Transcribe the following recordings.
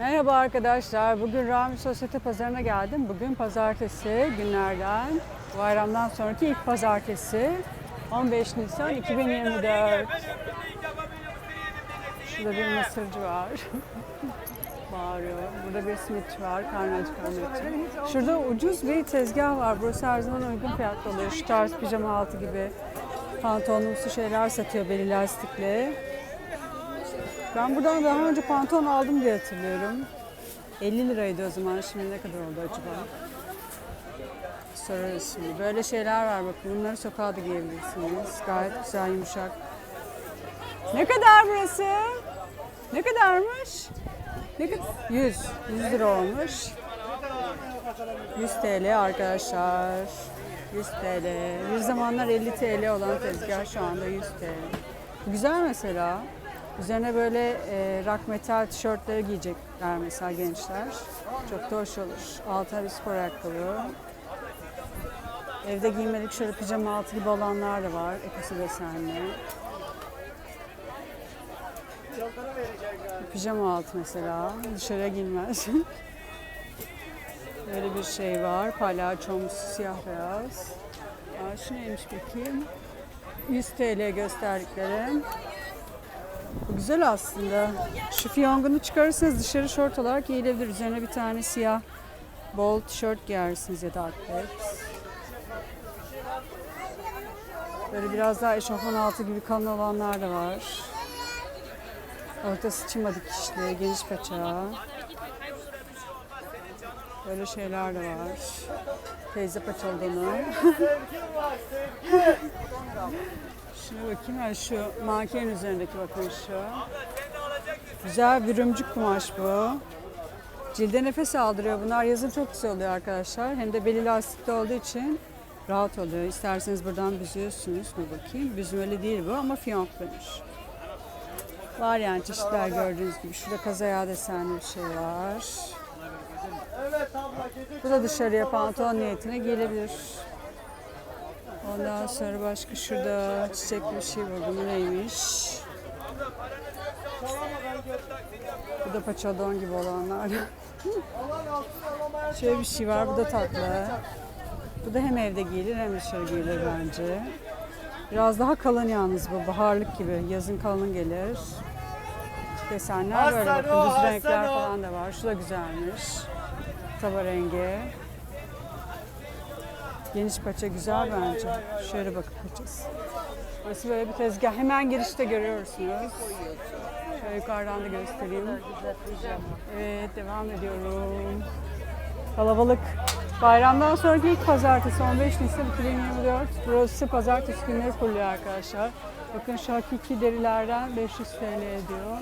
Merhaba arkadaşlar. Bugün Rami Sosyete Pazarı'na geldim. Bugün pazartesi günlerden, bayramdan sonraki ilk pazartesi. 15 Nisan 2024. Şurada bir mısırcı var. Bağırıyor. Burada bir simitçi var. Karnı aç karnı Şurada ucuz bir tezgah var. Burası her zaman uygun fiyatlı oluyor. Şu tarz pijama altı gibi pantolonumsu şeyler satıyor beli lastikli. Ben buradan daha önce pantolon aldım diye hatırlıyorum. 50 liraydı o zaman. Şimdi ne kadar oldu acaba? Sorarız şimdi. Böyle şeyler var bakın. Bunları sokağa da giyebilirsiniz. Gayet güzel, yumuşak. Ne kadar burası? Ne kadarmış? Ne kadar? 100. 100 lira olmuş. 100 TL arkadaşlar. 100 TL. Bir zamanlar 50 TL olan tezgah şu anda 100 TL. Güzel mesela. Üzerine böyle e, rock metal tişörtleri giyecekler mesela gençler. Çok da hoş olur. Altına bir spor ayakkabı. Evde giymelik şöyle pijama altı gibi olanlar da var. Ekosu desenli. Pijama altı mesela. Dışarıya giyilmez. Böyle bir şey var. Palyaçomsu siyah beyaz. Aa, şu neymiş bakayım. 100 TL gösterdiklerim. Bu güzel aslında. Şu fiyongunu çıkarırsanız dışarı şort olarak giyilebilir. Üzerine bir tane siyah bol tişört giyersiniz ya da atlet. Böyle biraz daha eşofman altı gibi kalın olanlar da var. Ortası çıma dikişli, geniş paça. Böyle şeyler de var. Teyze paçalı donu. Şuna bakayım ha şu manken üzerindeki bakın şu. Güzel bir rümcük kumaş bu. Cilde nefes aldırıyor. Bunlar yazın çok güzel oluyor arkadaşlar. Hem de beli lastikli olduğu için rahat oluyor. İsterseniz buradan büzüyorsunuz. Bir bakayım. Büzmeli değil bu ama fiyonklanmış. Var yani çeşitler gördüğünüz gibi. Şurada kaza desenli bir şey var. Bu da dışarıya pantolon niyetine giyilebilir. Ondan sonra başka şurada çiçekli bir şey buldum. Bu neymiş? Bu da paçadon gibi olanlar. Şöyle bir şey var. Bu da tatlı. Bu da hem evde giyilir hem dışarı giyilir bence. Biraz daha kalın yalnız bu. Baharlık gibi. Yazın kalın gelir. Desenler böyle bakın. Düz renkler falan da var. Şu da güzelmiş. Tava rengi. Geniş paça güzel bence. Şöyle bakıp paçası. Burası böyle bir tezgah. Hemen girişte görüyorsunuz. Şöyle yukarıdan da göstereyim. Evet devam ediyorum. Kalabalık. Bayramdan sonraki ilk pazartesi 15 Nisan 2024. Burası pazartesi günleri kuruluyor arkadaşlar. Bakın şu hakiki derilerden 500 TL ediyor.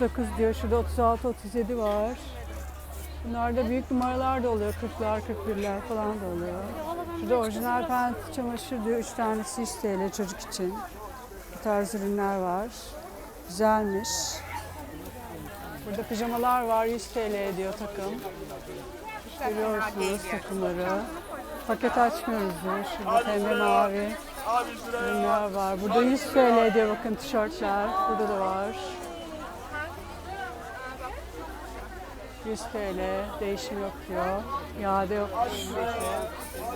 38-39 diyor. Şurada 36-37 var. Bunlarda büyük numaralar da oluyor. 40'lar, 41'ler falan da oluyor. Şurada orijinal pent çamaşır diyor. 3 tanesi 100 TL çocuk için. Bu tarz ürünler var. Güzelmiş. Burada pijamalar var. 100 TL ediyor takım. Görüyorsunuz takımları. Paket açmıyoruz diyor. Şurada pembe mavi ürünler var. Burada 100 TL ediyor bakın tişörtler. Burada da var. 100 TL değişim yok diyor. İade yok.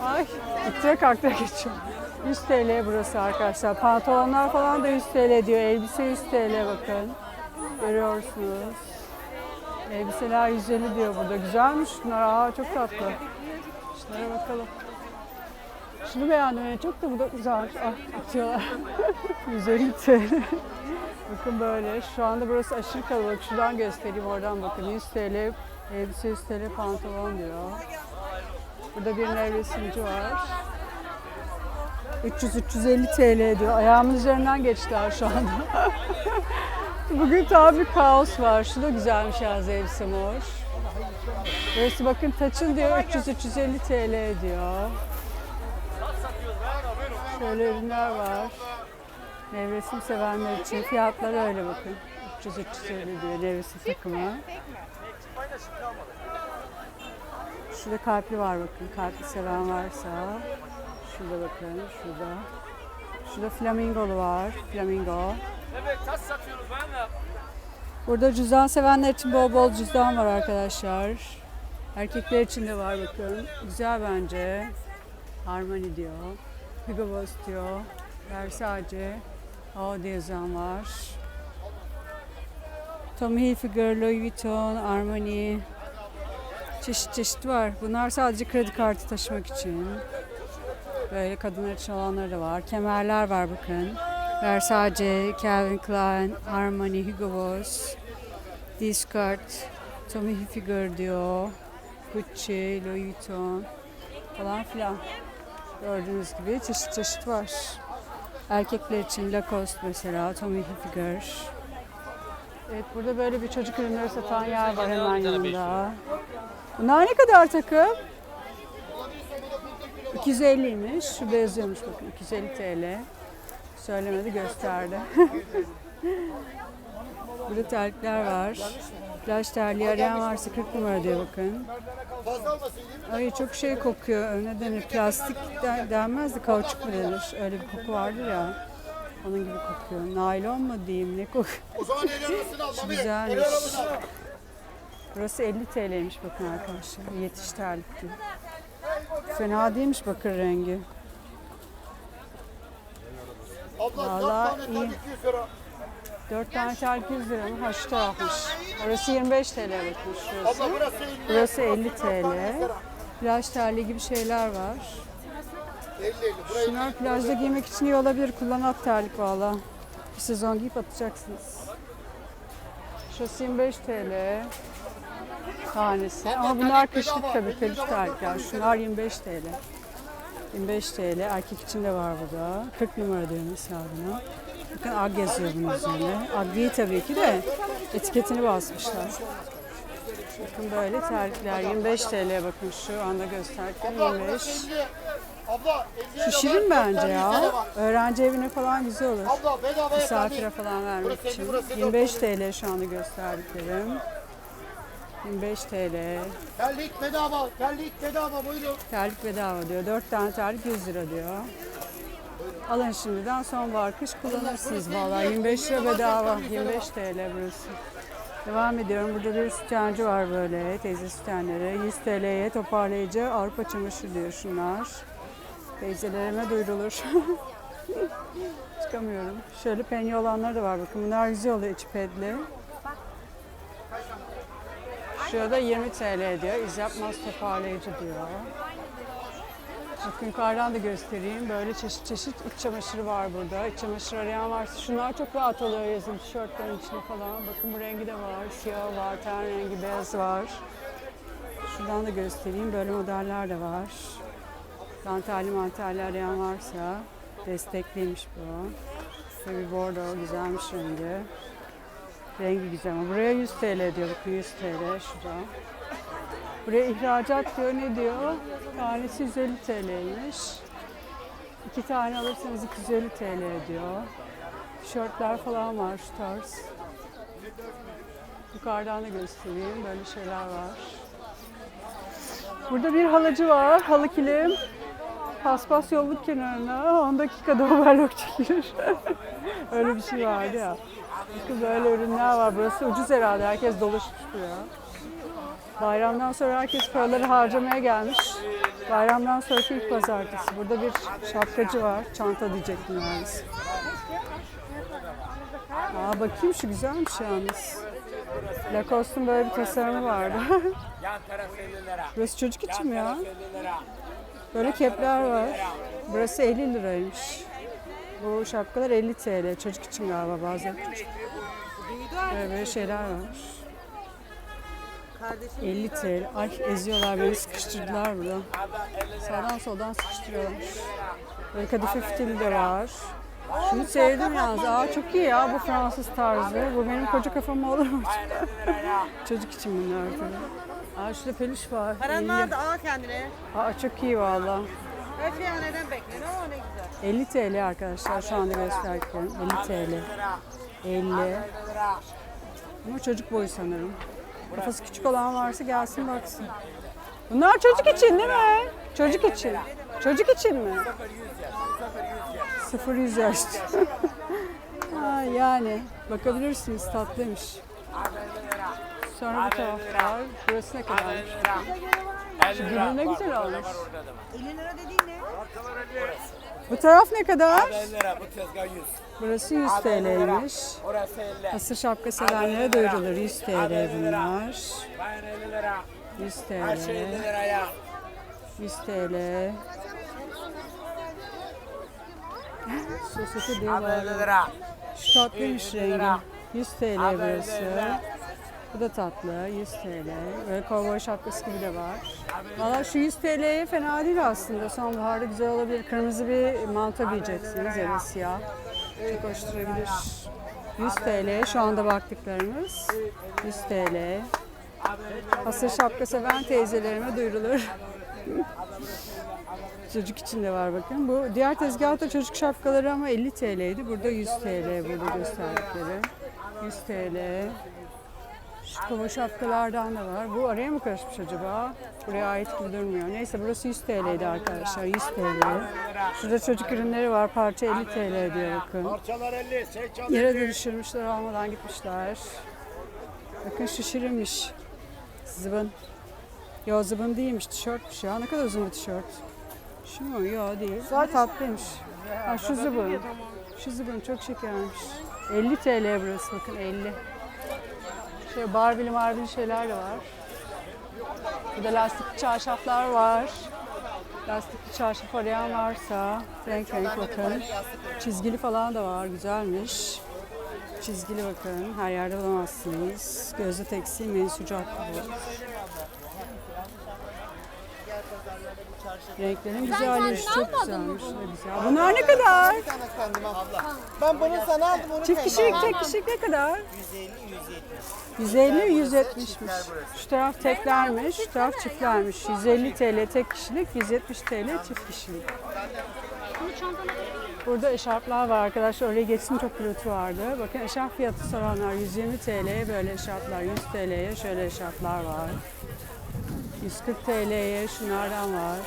Ay ittire kalktıra geçiyorum. 100 TL burası arkadaşlar. Pantolonlar falan da 100 TL diyor. Elbise 100 TL bakın. Görüyorsunuz. Elbiseler 150 diyor burada. Güzelmiş bunlar. Aa çok tatlı. Şunlara bakalım. Şunu beğendim. en Çok da bu da güzel. Atıyorlar. 150 TL. Bakın böyle. Şu anda burası aşırı kalabalık. Şuradan göstereyim. Oradan bakın. 100 TL elbise 100 TL pantolon diyor. Burada bir nevresimci var. 300-350 TL diyor. Ayağımın üzerinden geçtiler şu anda. Bugün tam bir kaos var. Şu da güzelmiş yaz elbise mor. Burası bakın taçın diyor 300-350 TL diyor. Şöyle ürünler var. Nevresim sevenler için fiyatları öyle bakın. 300-350 diyor nevresim takımı. Şurada kalpli var bakın. Kalpli seven varsa. Şurada bakın. Şurada. Şurada flamingolu var. Flamingo. Evet tas satıyoruz ben de. Burada cüzdan sevenler için bol bol cüzdan var arkadaşlar. Erkekler için de var bakın. Güzel bence. Armani diyor. Hugo diyor. Versace. Audi yazan var. Tommy Hilfiger, Louis Vuitton, Armani. Çeşit çeşit var. Bunlar sadece kredi kartı taşımak için. Böyle kadınlar için olanları da var. Kemerler var bakın. Versace, Calvin Klein, Armani, Hugo Boss, Discard, Tommy Hilfiger diyor. Gucci, Louis Vuitton falan filan. Gördüğünüz gibi çeşit çeşit var. Erkekler için Lacoste mesela, Tommy Hilfiger. Evet burada böyle bir çocuk ürünleri satan yer var hemen yanında. Bunlar ne kadar takım? 250'ymiş. Şurada yazıyormuş bakın 250 TL. Söylemedi gösterdi. Burada terlikler var. Plaj terliği arayan varsa 40 numara diyor bakın. Ay çok şey kokuyor. Ne denir? Plastik de- denmez de kauçuk mu denir? Öyle bir koku vardır ya. Onun gibi kokuyor. Naylon mu diyeyim ne kokuyor? O zaman el arasını al. Şu Mami. güzelmiş. Burası 50 TL'ymiş bakın arkadaşlar. Yetiş terlik diyor. Fena değilmiş bakır rengi. Abla Vallahi iyi. tane terlik 100 lira. 4 tane terlik 100 lira mı? Ha şu tarafmış. Orası 25 TL bakın şurası. Burası 50. Burası 50 Dört tane 100 TL. Plaj terliği gibi şeyler var. 50 50. Burayı Bunlar plajda giymek için iyi olabilir. Kullanat terlik valla. Bir sezon giyip atacaksınız. Şurası 25 TL tanesi. Ama bunlar kışlık tabii peluş terlikler. Şunlar 25 TL. 25 TL. Erkek için de var burada. 40 numara diyor mesela buna. Bakın ag yazıyor bunun üzerine. Ag değil tabii ki de etiketini basmışlar. Bakın böyle terlikler. 25 TL bakın şu anda gösterken 25. 50. Abla 50 Şu şirin bence ya. Öğrenci evine falan güzel olur. Misafire falan vermek için. elli, burası dört 25 TL şu anda gösterdiklerim. 25 TL. Terlik bedava. Terlik bedava buyurun. Terlik bedava diyor. 4 tane terlik 100 lira diyor. Alın şimdiden son var kış kullanırsınız vallahi. 25 lira bedava. 25 TL burası. Devam ediyorum. Burada bir sütyancı var böyle. Teyze sütyenleri. 100 TL'ye toparlayıcı Avrupa çamaşır diyor şunlar. Teyzelerime duyurulur. Çıkamıyorum. Şöyle penye olanlar da var bakın. Bunlar güzel oluyor içi pedli. Şurada 20 TL diyor. İz yapmaz toparlayıcı diyor. Bakın yukarıdan da göstereyim. Böyle çeşit çeşit iç çamaşırı var burada. İç çamaşır arayan varsa şunlar çok rahat oluyor yazın tişörtlerin içine falan. Bakın bu rengi de var. Siyah var, ten rengi, beyaz var. Şuradan da göstereyim. Böyle modeller de var. Dantelli mantelli arayan varsa destekliymiş bu. Şöyle bir bordo güzelmiş rengi. Rengi güzel ama buraya 100 TL diyor. Bakın 100 TL şurada. Buraya ihracat diyor. Ne diyor? Tanesi 150 TL'ymiş. İki tane alırsanız 250 TL diyor. Tişörtler falan var şu tarz. Yukarıdan da göstereyim. Böyle şeyler var. Burada bir halacı var. Halı kilim. Paspas yolluk kenarına 10 dakikada overlock çekilir. Öyle bir şey vardı ya. Böyle ürünler var. Burası ucuz herhalde. Herkes dolaşmış buraya. Bayramdan sonra herkes paraları harcamaya gelmiş. Bayramdan sonraki ilk pazartesi. Burada bir şapkacı var. Çanta diyecektim yalnız. Aa bakayım şu güzelmiş yalnız. Lacoste'un böyle bir tasarımı vardı. Yan taraf 50 lira. Burası çocuk için mi ya? 50 lira. Böyle kepler var. Burası 50 liraymış. Bu şapkalar 50 TL. Çocuk için galiba bazen. Böyle, böyle şeyler var. 50 TL. Ay eziyorlar beni sıkıştırdılar burada. Sağdan soldan sıkıştırıyorlar. Böyle kadife fitili de var. Şunu sevdim yalnız. Aa çok iyi ya bu Fransız tarzı. Bu benim koca kafama olur mu? Çocuk için bunlar tabii. Aa şurada peluş var. Paran 50. vardı al kendine. Aa çok iyi valla. Her şey neden bekliyor? O ne güzel. 50 TL arkadaşlar şu anda gösterdiklerim. 50 TL. 50. Ama çocuk boyu sanırım. Kafası küçük olan varsa gelsin baksın. Bunlar çocuk için değil mi? Çocuk için. Çocuk için mi? 0 100 yaş. ha, yani bakabilirsiniz tatlıymış. Abi 50 lira. Sonra bu taraflar. Burası ne Abi kadar? 50 lira. 50 Şu gülü ne güzel olmuş. var, orada da var. 50 lira dediğin ne? Bu taraf ne kadar? Abi 50 lira. Bu tezgah 100. Burası 100 Abi 50 lira. TL'ymiş. Orası 50. Hasır şapka sevenlere duyurulur. 100 TL bunlar. Bayan 50 lira. 100 Her şey 50 TL. liraya. 100 TL. Sosyete diye Abi 50 bağırıyor. lira. Şu tatlıymış 50 rengi. lira. 100 TL Abi 50 burası. Bu da tatlı. 100 TL. Böyle kovboy şapkası gibi de var. Valla şu 100 TL'ye fena değil aslında. Sonbaharda güzel olabilir. Kırmızı bir manto giyeceksiniz ya da siyah. Durabilir. 100 TL şu anda baktıklarımız. 100 TL. Hasır şapka seven teyzelerime duyurulur. Çocuk için de var bakın. Bu diğer tezgahta çocuk şapkaları ama 50 TL'ydi. Burada 100 TL burada gösterdikleri. 100 TL. Şu kova şapkalardan da var. Bu araya mı karışmış acaba? Buraya ait gibi durmuyor. Neyse burası 100 TL'ydi arkadaşlar. 100 TL. Şurada çocuk ürünleri var. Parça 50 TL diyor bakın. Parçalar 50. Seçal Yere de düşürmüşler almadan gitmişler. Bakın şu şirinmiş. Zıbın. Yo zıbın değilmiş tişörtmüş ya. Ne kadar uzun bir tişört. Şu mu? Yo değil. Ama tatlıymış. Ha şu zıbın. Şu zıbın çok şekermiş. 50 TL burası bakın 50. Şöyle barbili marbili şeyler de var. Burada lastikli çarşaflar var. Lastikli çarşaf arayan varsa renk renk bakın. Çizgili falan da var güzelmiş. Çizgili bakın her yerde bulamazsınız. Gözde tekstil mensucat bu. Renklerin güzelmiş, çok güzelmiş. Güzel. Bunlar ne kadar? Ben bunu sana aldım onu Çift kişilik, tek kişilik ne kadar? 150, 170'miş. Şu taraf teklermiş, şu taraf çiftlermiş. 150 TL tek kişilik, 170 TL çift kişilik. Burada eşarplar var arkadaşlar. Oraya geçsin çok gürültü vardı. Bakın eşarp fiyatı soranlar 120 TL'ye böyle eşarplar, 100 TL'ye şöyle eşarplar var. 140 TL'ye şunlardan var.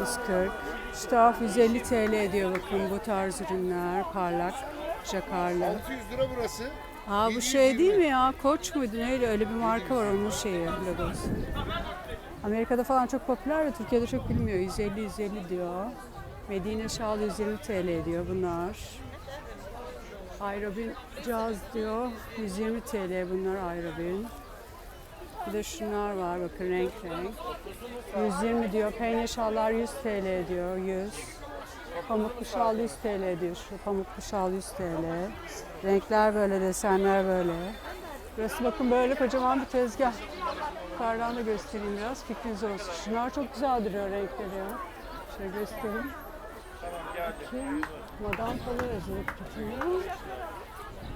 140. Şu taraf 150 TL ediyor bakın bu tarz ürünler. Parlak, jakarlı. 600 lira burası. Aa bu şey değil mi ya? Koç muydu? Neydi? Öyle bir marka var onun şeyi, logosu. Amerika'da falan çok popüler ve Türkiye'de çok bilmiyor. 150 150 diyor. Medine Şal 120 TL diyor bunlar. Aerobin Caz diyor. 120 TL bunlar Aerobin. Bir de şunlar var bakın renk renk. 120 diyor. Peynir şallar 100 TL diyor. 100. Pamuklu şal 100 TL diyor. Şu pamuklu şal 100 TL. Renkler böyle, desenler böyle. Burası bakın böyle kocaman bir tezgah. Yukarıdan da göstereyim biraz fikriniz olsun. Şunlar çok güzel duruyor renkleri. Şöyle göstereyim. Bakayım. Madame Flores yurt.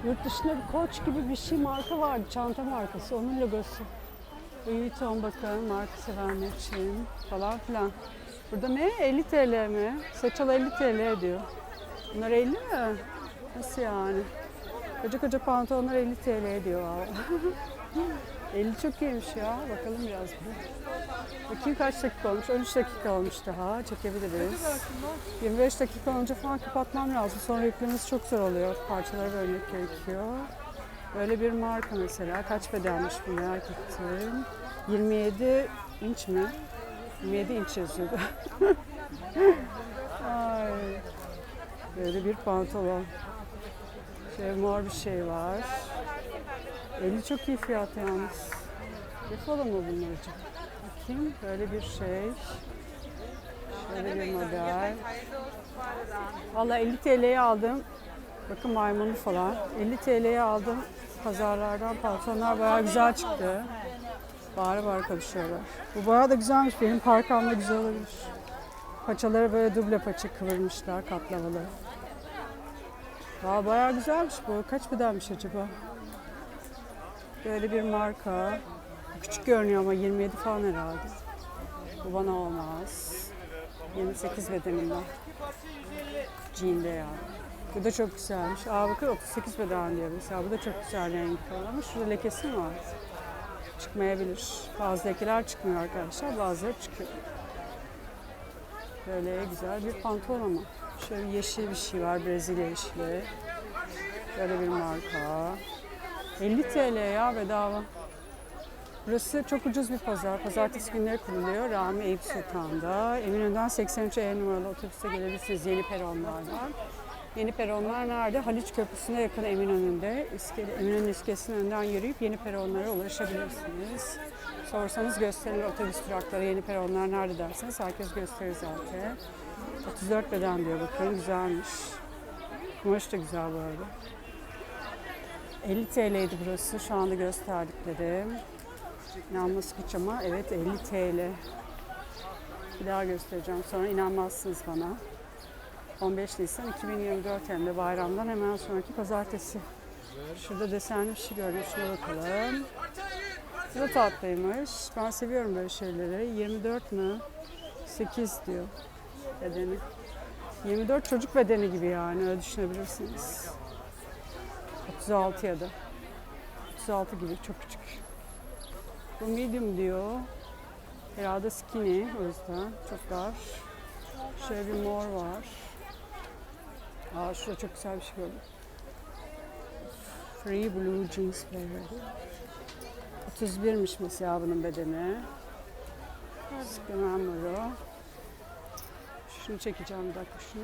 Yurt dışında bir koç gibi bir şey marka vardı. Çanta markası. Onun logosu. Louis Vuitton bakın marka sevenler için falan filan. Burada ne? 50 TL mi? Saçal 50 TL diyor. Bunlar 50 mi? Nasıl yani? Koca koca pantolonlar 50 TL diyor valla. 50 çok iyiymiş ya. Bakalım biraz bir. Bakayım kaç dakika olmuş? 13 dakika olmuş daha. Çekebiliriz. 25 dakika önce falan kapatmam lazım. Sonra yüklemesi çok zor oluyor. Parçaları bölmek gerekiyor. Böyle bir marka mesela. Kaç bedelmiş bu merak ettim. 27 inç mi? 27 inç yazıyordu. Ay. Böyle bir pantolon. Şöyle mor bir şey var. 50 çok iyi fiyat yalnız. Defolu mu bunlar acaba? Bakayım böyle bir şey. Şöyle bir model. Valla 50 TL'ye aldım. Bakın maymunlu falan. 50 TL'ye aldım. Pazarlardan pantolonlar bayağı güzel çıktı. Bağıra bağıra konuşuyorlar. Bu bayağı da güzelmiş. Benim parkamda güzel olabilir. Paçaları böyle duble paça kıvırmışlar kaplamalı. Valla bayağı güzelmiş bu. Kaç bedelmiş acaba? Böyle bir marka. Küçük görünüyor ama 27 falan herhalde. Bu bana olmaz. 28 bedenim var. Jean'de yani. Bu da çok güzelmiş. Aa bakın 38 beden diyor mesela. Bu da çok güzel renk ama şurada lekesi mi var? Çıkmayabilir. Bazı lekeler çıkmıyor arkadaşlar. Bazıları çıkıyor. Böyle güzel bir pantolon ama. Şöyle yeşil bir şey var. Brezilya yeşili. Böyle bir marka. 50 TL ya bedava. Burası çok ucuz bir pazar. Pazartesi günleri kuruluyor. Rami Eyüp Sultan'da. Eminönü'nden 83 E numaralı otobüse gelebilirsiniz yeni peronlardan. Yeni peronlar nerede? Haliç Köprüsü'ne yakın Eminönü'nde. İskele, Eminönü iskelesinin önünden yürüyüp yeni peronlara ulaşabilirsiniz. Sorsanız gösterilir otobüs durakları, yeni peronlar nerede derseniz herkes gösterir zaten. 34 beden diyor bakın güzelmiş. Kumaş da güzel bu arada. 50 TL'ydi burası şu anda gösterdiklerim. İnanması güç ama evet 50 TL. Bir daha göstereceğim sonra inanmazsınız bana. 15 Nisan 2024 hem de bayramdan hemen sonraki pazartesi. Şurada desenli bir şey gördüm. Şuna bakalım. Bu da tatlıymış. Ben seviyorum böyle şeyleri. 24 mü? 8 diyor bedeni. 24 çocuk bedeni gibi yani öyle düşünebilirsiniz. 36 ya da. 36 gibi çok küçük. Bu medium diyor. Herhalde skinny o yüzden çok dar. Şöyle bir mor var. Aa şurada çok güzel bir şey gördüm. Free Blue Jeans diyor. 31'miş mesela bunun bedeni. Sıkılan var o. Şunu çekeceğim bir dakika şunu.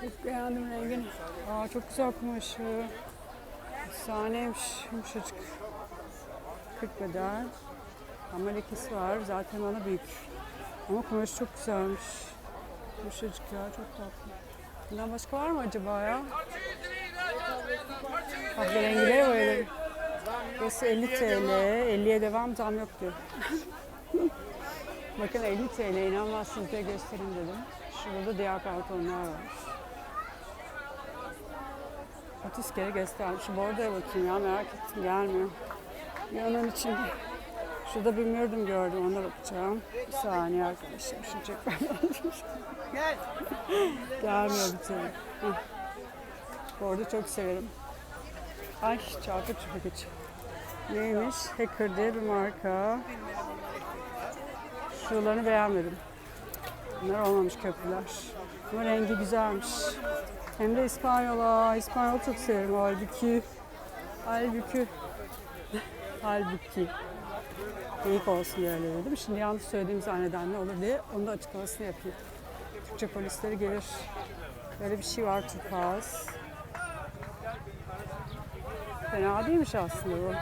Çok beğendim rengini. Aa çok güzel kumaşı. Efsaneymiş. Yumuşacık. 40 beden. Ama lekesi var. Zaten bana büyük. Ama kumaşı çok güzelmiş. Yumuşacık ya. Çok tatlı. Bundan başka var mı acaba ya? Kahverengilere bayılırım. Burası 50 TL. 50'ye devam tam yok diyor. Bakın 50 TL inanmazsınız diye göstereyim dedim. Şurada da diğer pantolonlar var. 30 kere gösterdim. Şu bordaya bakayım ya merak ettim gelmiyor. Onun için şurada bir mürdüm gördüm ona bakacağım. Bir saniye arkadaşlar şunu çekmem lazım. Gel. Gelmiyor bir türlü. Bordo çok severim. Ay çarpı çırpı geç. Neymiş? Hacker diye bir marka. Şuralarını beğenmedim. Bunlar olmamış köprüler. Ama rengi güzelmiş. Hem de İspanyola. İspanyol çok severim halbuki. Halbuki. halbuki. İlk olsun diye dedim. Şimdi yanlış söylediğim zanneden ne olur diye onun da açıklamasını yapayım. Türkçe polisleri gelir. Böyle bir şey var turkuaz. Fena değilmiş aslında bu.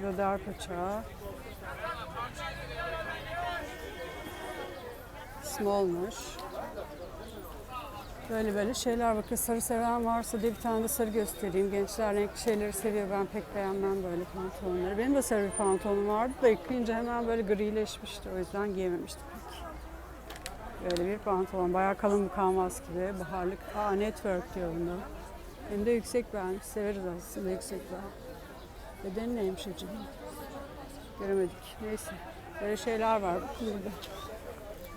Bu da dar paça. Small'muş. Böyle böyle şeyler bakın sarı seven varsa diye bir tane de sarı göstereyim. Gençler renkli şeyleri seviyor. Ben pek beğenmem böyle pantolonları. Benim de sarı bir pantolonum vardı da yıkayınca hemen böyle grileşmişti. O yüzden giyememiştim pek. Böyle bir pantolon. Bayağı kalın bir kanvas gibi. Baharlık. Aa network diyor bunda. Hem de yüksek ben. Severiz aslında yüksek ben. Bedeni neymiş acaba? Göremedik. Neyse. Böyle şeyler var. Burada.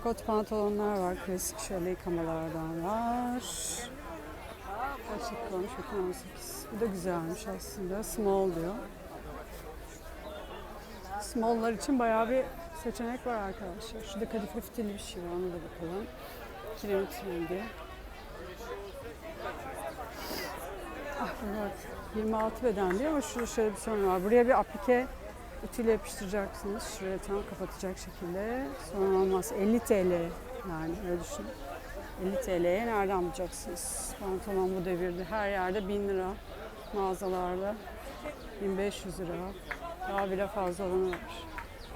Kot pantolonlar var. Klasik şöyle yıkamalardan var. Bakın 18. Bu da güzelmiş aslında. Small diyor. Small'lar için bayağı bir seçenek var arkadaşlar. Şurada kadife fitili bir şey var. Ona da bakalım. Kiremit rengi. Ah evet. 26 beden diyor ama şurada şöyle bir sorun var. Buraya bir aplike ütüyle yapıştıracaksınız. Şuraya tam kapatacak şekilde. Sorun olmaz. 50 TL yani öyle düşünün. 50 TL'ye nereden bulacaksınız? Pantolon bu devirde her yerde 1000 lira mağazalarda. 1500 lira. Daha bile fazla olanı var.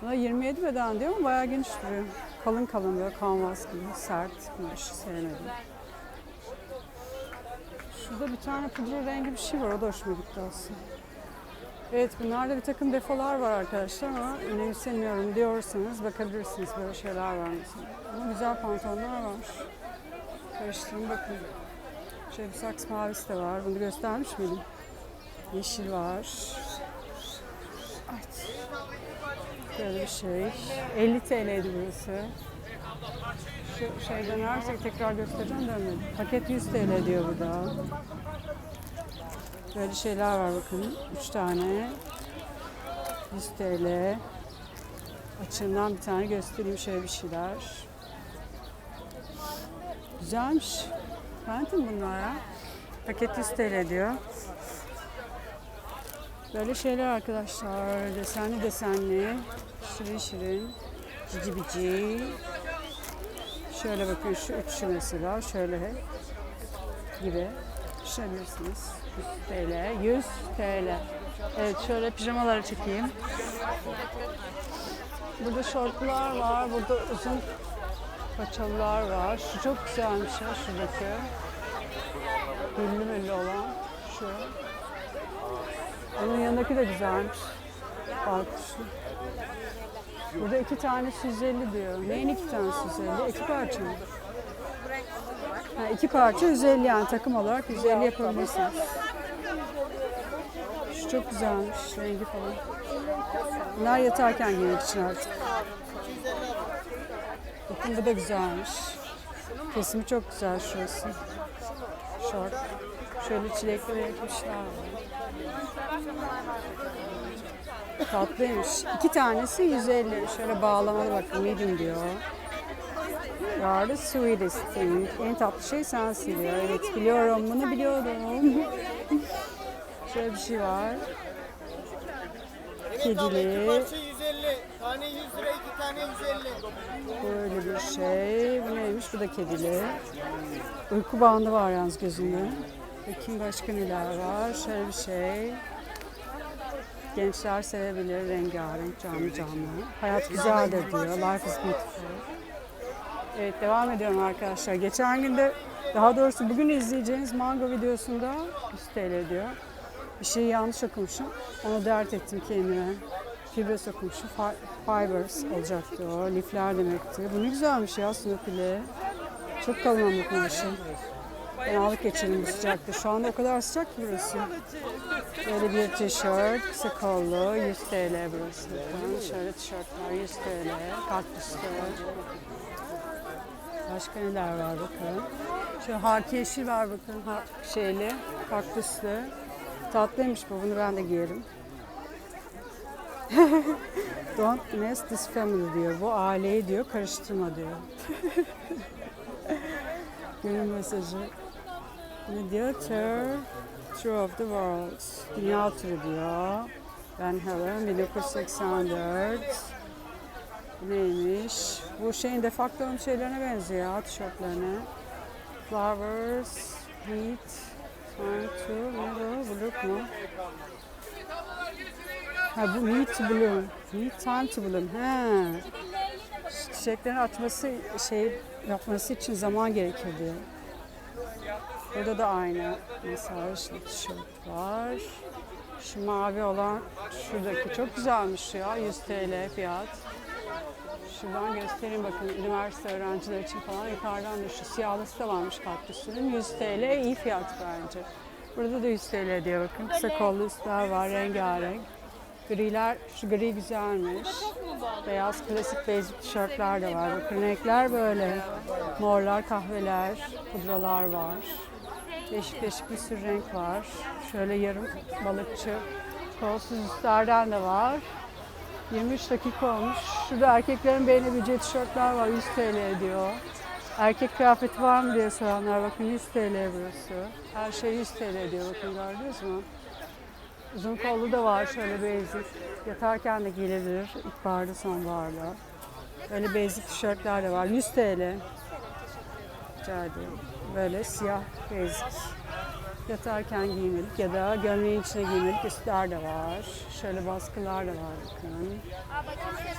Buna 27 beden diyor ama bayağı geniş duruyor. Kalın kalın böyle kanvas gibi sert kumaş sevmedim. Şurada bir tane pudra rengi bir şey var. O da hoşuma gitti aslında. Evet bunlarda bir takım defolar var arkadaşlar ama önemsemiyorum diyorsanız bakabilirsiniz. Böyle şeyler var mesela. Ama güzel pantolonlar var. Karıştırın bakın. Şöyle bir saks mavisi de var. Bunu göstermiş miydim? Yeşil var. Evet. Böyle bir şey. 50 TL'ydi burası. Şu şey dönersek tekrar göstereceğim dönmedim. Paket 100 TL diyor burada. Böyle şeyler var bakın. 3 tane. 100 TL. Açığından bir tane göstereyim şöyle bir şeyler. Güzelmiş. Beğendim bunlar ya. Paket 100 TL diyor. Böyle şeyler arkadaşlar. Desenli desenli. Şirin şirin. Cici bici. Şöyle bakın şu üçü mesela. Şöyle gibi. Düşünebilirsiniz. 100 TL. 100 TL. Evet şöyle pijamaları çekeyim. Burada şortlar var. Burada uzun paçalılar var. Şu çok güzelmiş ya şuradaki. Güllü müllü olan şu. Onun yanındaki de güzelmiş. Balkuşlu. Burada iki tanesi 150 diyor. Neyin iki tanesi 150? İki parça mı? Ha, iki parça 150 yani takım olarak 150 yapabilirsiniz. Şu çok güzelmiş rengi falan. Bunlar yatarken giymek için artık. Bakın bu da güzelmiş. Kesimi çok güzel şurası. Şort. Şöyle çilekli renkmişler var. Tatlıymış. İki tanesi 150. Şöyle bağlamalı bakın medium diyor. You are the sweetest thing. En tatlı şey sensin diyor. Evet biliyorum bunu biliyorum. Şöyle bir şey var. Kedili. Parça 150. Tane 100 lira, iki tane 150. Böyle bir şey. Bu neymiş? Bu da kedili. Uyku bandı var yalnız gözümde. Bakayım başka neler var. Şöyle bir şey. Gençler sevebilir. Rengarenk, canlı canlı. Hayat güzeldir diyor. Life is beautiful. Evet devam ediyorum arkadaşlar. Geçen günde daha doğrusu bugün izleyeceğiniz mango videosunda 100 TL diyor. Bir şeyi yanlış okumuşum. Onu dert ettim kendime. Fibres okumuşum. Fi- Fibers olacaktı o. Lifler demekti. Bu ne güzelmiş ya Snoopy'li. Çok kalın kumaşı. Fenalık geçirdim bu sıcakta. Şu anda o kadar sıcak ki burası. Böyle bir tişört, kısa kollu, 100 TL burası. Şöyle tişörtler 100 TL, kaktüslü. Başka neler var bakın. Şu haki yeşil var bakın ha, şeyli, kaktüslü. Tatlıymış bu, bunu ben de giyerim. Don't mess this family diyor. Bu aileyi diyor, karıştırma diyor. Günün mesajı. Ne diyor? Tour, tour of the World. Dünya turu diyor. Ben Helen 1984. Neymiş? Bu şeyin defaktorum şeylerine benziyor ya, tişörtlerine. Flowers, wheat, time to, ne bu? Blue mu? Ha bu to bloom. Wheat time to bloom. He. Çiçeklerin açması, şey yapması için zaman gerekir diyor. Burada da aynı mesaj, tişört var. Şu mavi olan şuradaki çok güzelmiş ya 100 TL fiyat. Şuradan göstereyim bakın üniversite öğrencileri için falan yukarıdan da şu siyahlısı da varmış kaktüsünün 100 TL iyi fiyat bence. Burada da 100 TL diye bakın kısa kollu üstler var rengarenk. Griler, şu gri güzelmiş. Beyaz klasik basic tişörtler de var. Bakın renkler böyle. Morlar, kahveler, pudralar var. Değişik değişik bir sürü renk var. Şöyle yarım balıkçı kolsuz üstlerden de var. 23 dakika olmuş. Şurada erkeklerin beğenebileceği tişörtler var. 100 TL diyor. Erkek kıyafeti var mı diye soranlar bakın 100 TL burası. Her şey 100 TL diyor bakın gördünüz mü? Uzun kollu da var şöyle basic. Yatarken de giyilebilir ilkbaharda sonbaharda. Böyle basic tişörtler de var. 100 TL. Rica ederim. Böyle siyah basic. Yatarken giymelik ya da gömleğin içine giymelik üstler de var. Şöyle baskılar da var bakın.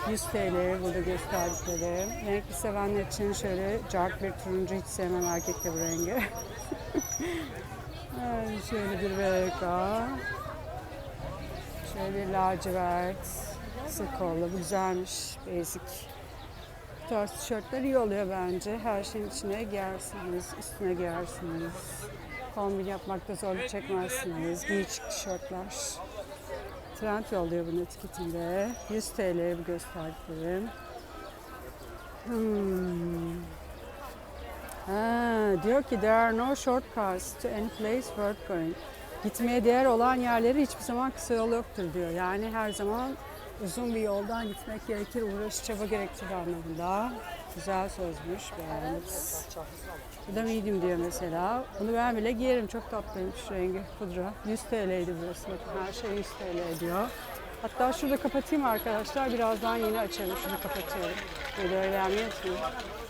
100 TL burada gösterdikleri. Renkli sevenler için şöyle dark bir turuncu hiç sevmem erkekte bu rengi. Ay, şöyle bir VK. Şöyle bir lacivert. Sık. Bu güzelmiş. Basic. Tarz tişörtler iyi oluyor bence. Her şeyin içine giyersiniz. Üstüne giyersiniz. Kombin yapmakta zorluk çekmezsiniz. Giyicik tişörtler. Trend yolluyor bunun etiketinde. 100 TL bu gösterdiklerim. Hmm. Ha, diyor ki there are no shortcuts to any place worth going. Gitmeye değer olan yerleri hiçbir zaman kısa yol yoktur diyor. Yani her zaman uzun bir yoldan gitmek gerekir, uğraş çaba gerektirir anlamında. Güzel sözmüş, beğendim. Bu da medium diyor mesela. Bunu ben bile giyerim. Çok tatlıymış rengi pudra. 100 TL'ydi burası. Bakın her şey 100 TL diyor. Hatta şurada kapatayım arkadaşlar. Birazdan yine açarım. Şunu kapatıyorum. Beğenmeyi unutmayın.